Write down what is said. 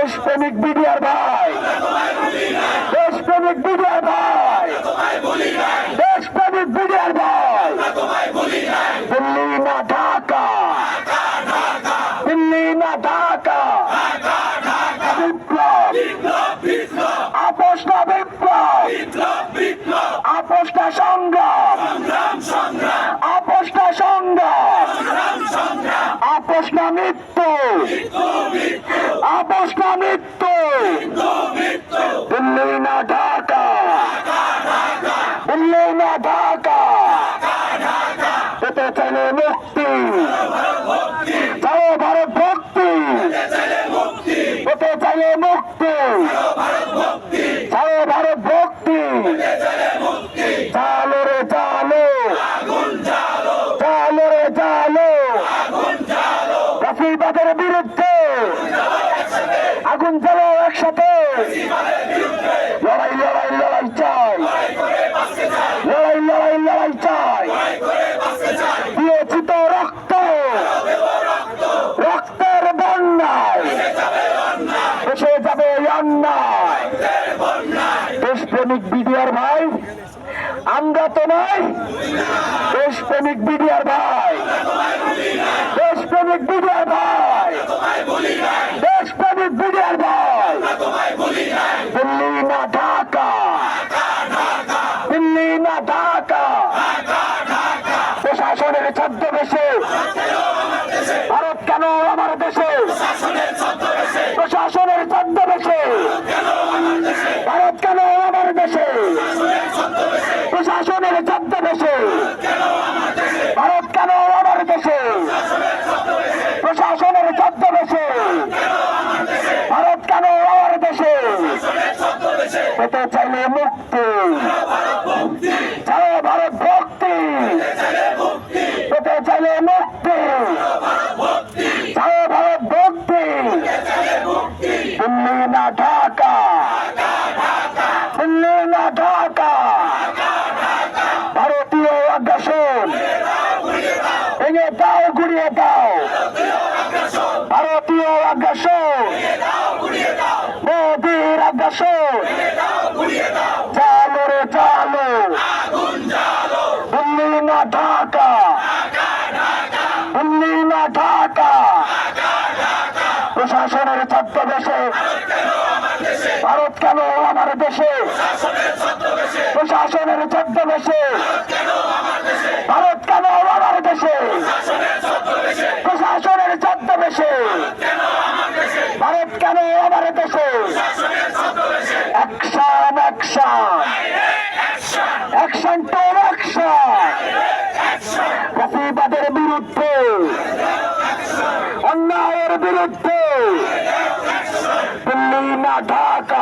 দেশপ্রেমিক বিডিআর ভাই। দেশপ্রেমিক বিডিআর ভাই। দেশপ্রেমিক বিডিআর ভাই। দিল্লি না ঢাকা। দিল্লি না ঢাকা। বিপ্লব। আপোষ না বিপ্লব। আপোষ না সংগ্রাম। আপোষ না সংগ্রাম। আপোষ না মৃত্যু। আপোষ না মৃত্যু। দিল্লি না ঢাকা। দিল্লি না ঢাকা। পেতে চাইলে মুক্তি। চাও ভারত ভক্তি। পেতে চাইলে মুক্তি। চাও ভারত ভক্তি। চালো রে চালো চালো রে চালো রাফিবাদের বিরুদ্ধে আগুন জ্বালো একসাথে। লড়াই লড়াই লড়াই চাই। লড়াই লড়াই লড়াই চাই। দিয়েছি তো রক্ত। রক্তের বন্যায়। এসে যাবে অন্যায়। দেশপ্রেমিক বিডিআর ভাই, আমরা তো নয় দেশপ্রেমিক বিডিআর ভাই। দেশপ্রেমিক বিডিআর ভাই দেশপ্রেমিক বিডিআর ভাই দিল্লি না ঢাকা দিল্লি না ঢাকা প্রশাসনের ছদ্মবেশে ভারত কেন আমার দেশে? প্রশাসনের ছদ্মবেশে। ভারত কেন আমার দেশে? প্রশাসনের ছদ্মবেশে। ভারত কেন আমার দেশে? প্রশাসনের ছদ্মবেশে ভারত কেন আমার দেশে পেতে চাইলে মুক্তি। চাও ভারত ভক্তি পেতে চাইলে মুক্তি। চাও ভারত ভক্তি দিল্লি না ঢাকা। দিল্লি না ঢাকা। ভারতীয় আগ্রাসন। ভেঙে দাও, গুড়িয়ে দাও। ভারতীয় আগ্রাসন। আগ্রাসন চালো রে চালো। দিল্লি না ঢাকা। দিল্লি না ঢাকা। প্রশাসনের ছদ্মবেশে। ভারত কেন আমার দেশে? প্রশাসনের ছদ্মবেশে ভারত কেন আমার দেশে প্রশাসনের ছদ্মবেশে ভারত কেন আমার দেশে action action action to action ফ্যাসিবাদের বিরুদ্ধে। অন্যায়ের বিরুদ্ধে। দিল্লি না ঢাকা।